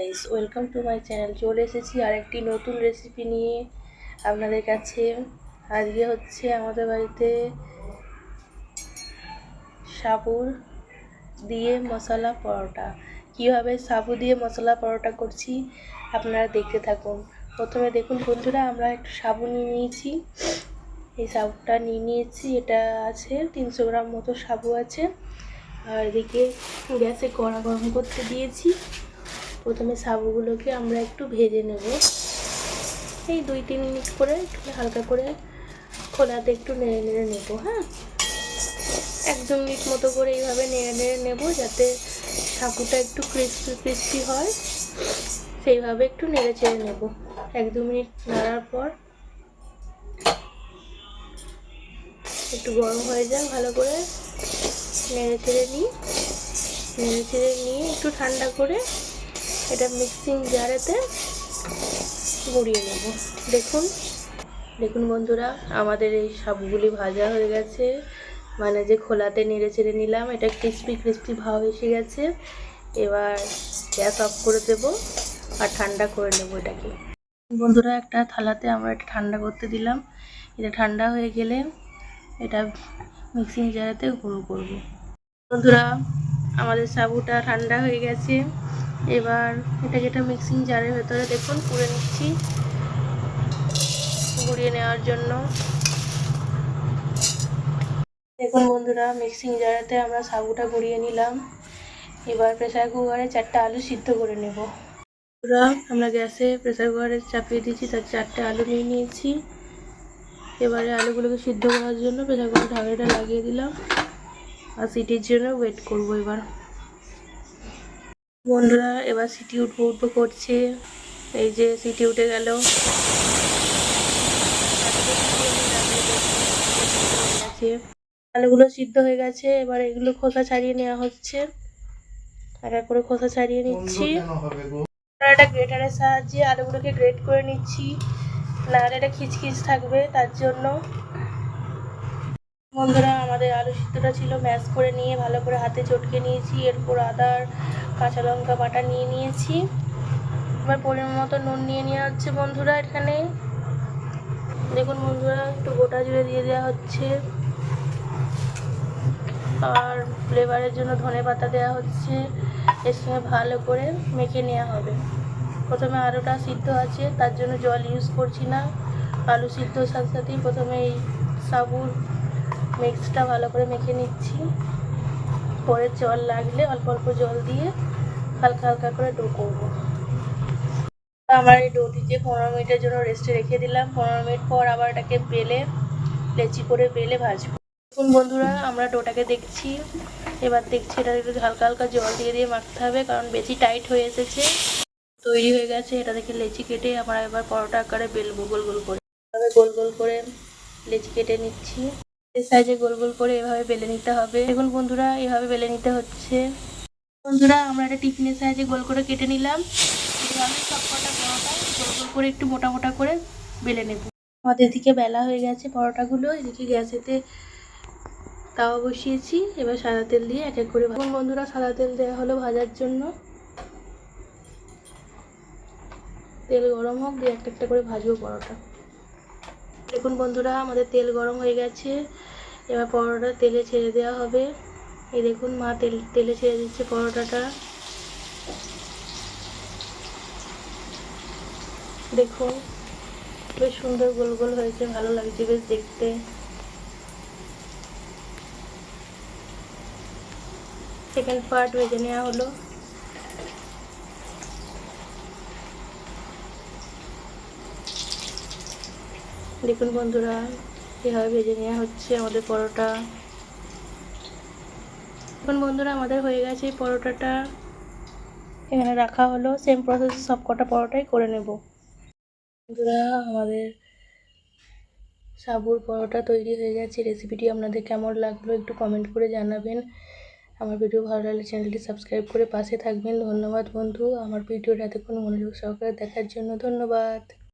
Guys welcome to my channel চলে এসেছি আরেকটি নতুন রেসিপি নিয়ে আপনাদের কাছে। আজকে হচ্ছে আমাদের বাড়িতে সাবুর দিয়ে মশলা পরোটা। কীভাবে সাবু দিয়ে মশলা পরোটা করছি আপনারা দেখতে থাকুন। প্রথমে দেখুন বন্ধুরা, আমরা একটু সাবু নিয়ে নিয়েছি। এই সাবুটা নিয়ে নিয়েছি, এটা আছে তিনশো গ্রাম মতো সাবু আছে। আর এদিকে গ্যাসে কড়া গরম করতে দিয়েছি। প্রথমে সাবুগুলোকে আমরা একটু ভেজে নেব। এই দুই তিন মিনিট করে একটু হালকা করে খোলাতে একটু নেড়ে নেড়ে নেব হ্যাঁ? এক দু মিনিট মতো করে এইভাবে নেড়ে নেড়ে নেব যাতে সাবুটা একটু ক্রিস্পি ক্রিস্পি হয়। সেইভাবে একটু নেড়ে চেড়ে নেব। এক দু মিনিট নাড়ার পর একটু গরম হয়ে যাক, ভালো করে নেড়ে চেড়ে নিই। নেড়ে চেড়ে নিয়ে একটু ঠান্ডা করে এটা মিক্সিং জারেতে গুঁড়িয়ে নেব। দেখুন দেখুন বন্ধুরা, আমাদের এই সাবুগুলি ভাজা হয়ে গেছে। মানে যে খোলাতে নেড়ে চেড়ে নিলাম, এটা ক্রিস্পি ক্রিস্পি ভাব এসে গেছে। এবার গ্যাস অফ করে দেব আর ঠান্ডা করে নেব এটাকে। বন্ধুরা, একটা থালাতে আমরা এটা ঠান্ডা করতে দিলাম। এটা ঠান্ডা হয়ে গেলে এটা মিক্সিং জারেতে গুঁড়ো করব। বন্ধুরা, আমাদের সাবুটা ঠান্ডা হয়ে গেছে। এবার এটাকে একটা মিক্সিং জারের ভেতরে দেখুন, পুড়ে নিচ্ছি। গুঁড়িয়ে নেওয়ার জন্য। দেখুন বন্ধুরা মিক্সিং জারেতে আমরা সাবুটা গুঁড়িয়ে নিলাম। এবার প্রেসার কুকারে চারটে আলু সিদ্ধ করে নেব। বন্ধুরা, আমরা গ্যাসে প্রেসার কুকারে চাপিয়ে দিয়েছি, তার চারটে আলু নিয়ে নিয়েছি। এবারে আলুগুলোকে সিদ্ধ করার জন্য প্রেসার কুকার ঢাকাটা লাগিয়ে দিলাম। আর সিটির জন্য ওয়েট করব এবার। বন্ধুরা এবার সিটি উঠবো উঠবো করছে। এই যে সিটি উঠে গেল। আলুগুলো সিদ্ধ হয়ে গেছে এবার এগুলো খোসা ছাড়িয়ে নেওয়া হচ্ছে। এক এক করে খোসা ছাড়িয়ে নিচ্ছি। একটা গ্রেটারের সাহায্যে আলুগুলোকে গ্রেট করে নিচ্ছি। নাহলে এটা খিচখিচ থাকবে তার জন্য। বন্ধুরা আমাদের আলু সিদ্ধটা ছিল ম্যাশ করে নিয়ে ভালো করে হাতে চটকে নিয়েছি। এরপর আদার কাঁচা লঙ্কা বাটা নিয়ে নিয়েছি। এবার পরিমাণ মতো নুন নিয়ে নেওয়া হচ্ছে বন্ধুরা এখানে। দেখুন বন্ধুরা, একটু গোটা জিরে দিয়ে দেওয়া হচ্ছে। আর ফ্লেভারের জন্য ধনে পাতা দেওয়া হচ্ছে। এর সঙ্গে ভালো করে মেখে নেওয়া হবে। প্রথমে আলুটা সিদ্ধ আছে, তার জন্য জল ইউজ করছি না। আলু সিদ্ধর সাথে সাথেই প্রথমে এই সাবুর মিক্সটা ভালো করে মেখে নিচ্ছি। পরে জল লাগলে অল্প অল্প জল দিয়ে হালকা হালকা করে ডো করব। আমার এই ডোটিকে পনেরো মিনিটের জন্য রেস্টে রেখে দিলাম। পনেরো মিনিট পর আবার এটাকে বেলে, লেচি করে বেলে ভাজবো। দেখুন বন্ধুরা, আমরা ডোটাকে দেখছি। এবার দেখছি এটা একটু হালকা হালকা জল দিয়ে দিয়ে মাখতে হবে, কারণ বেশি টাইট হয়ে এসেছে। তৈরি হয়ে গেছে, এটা দেখে লেচি কেটে আমরা এবার পরোটা আকারে বেলবো গোল গোল করে। এভাবে গোল গোল করে লেচি কেটে নিচ্ছি। সাইজে গোল গোল করে এভাবে বেলে নিতে হবে। দেখুন বন্ধুরা, এভাবে বেলে নিতে হচ্ছে। বন্ধুরা, আমরা একটা টিফিনের সাহায্যে গোল করে কেটে নিলাম। সব কটা পরোটা করে একটু মোটা মোটা করে বেলে নেব। আমাদের দিকে বেলা হয়ে গেছে পরোটাগুলো, এদিকে গ্যাসেতে তাওয়া বসিয়েছি। এবার সাদা তেল দিয়ে এক এক করে বন্ধুরা, সাদা তেল দেওয়া হলো ভাজার জন্য। তেল গরম হোক, দিয়ে একটা একটা করে ভাজবো পরোটা। দেখুন বন্ধুরা, আমাদের তেল গরম হয়ে গেছে। এবার পরোটা তেলে ছেড়ে দেওয়া হবে। এই দেখুন মা তেল, তেলে ছেড়ে দিচ্ছে পরোটাটা। দেখুন, বেশ সুন্দর গোল গোল হয়েছে, ভালো লাগছে বেশ দেখতে। সেকেন্ড পার্ট ভেজে নেওয়া হলো। দেখুন বন্ধুরা, এভাবে ভেজে নেওয়া হচ্ছে আমাদের পরোটা। এখন বন্ধুরা আমাদের হয়ে গেছে এই পরোটাটা। এখানে রাখা হলো সেম প্রসেসে সব কটা পরোটাই করে নেব। বন্ধুরা, আমাদের সাবুর পরোটা তৈরি হয়ে গেছে। রেসিপিটি আপনাদের কেমন লাগল একটু কমেন্ট করে জানাবেন। আমার ভিডিও ভালো লাগলে চ্যানেলটি সাবস্ক্রাইব করে পাশে থাকবেন। ধন্যবাদ বন্ধু। আমার ভিডিওটা এতক্ষণ মনোযোগ সহকারে দেখার জন্য ধন্যবাদ।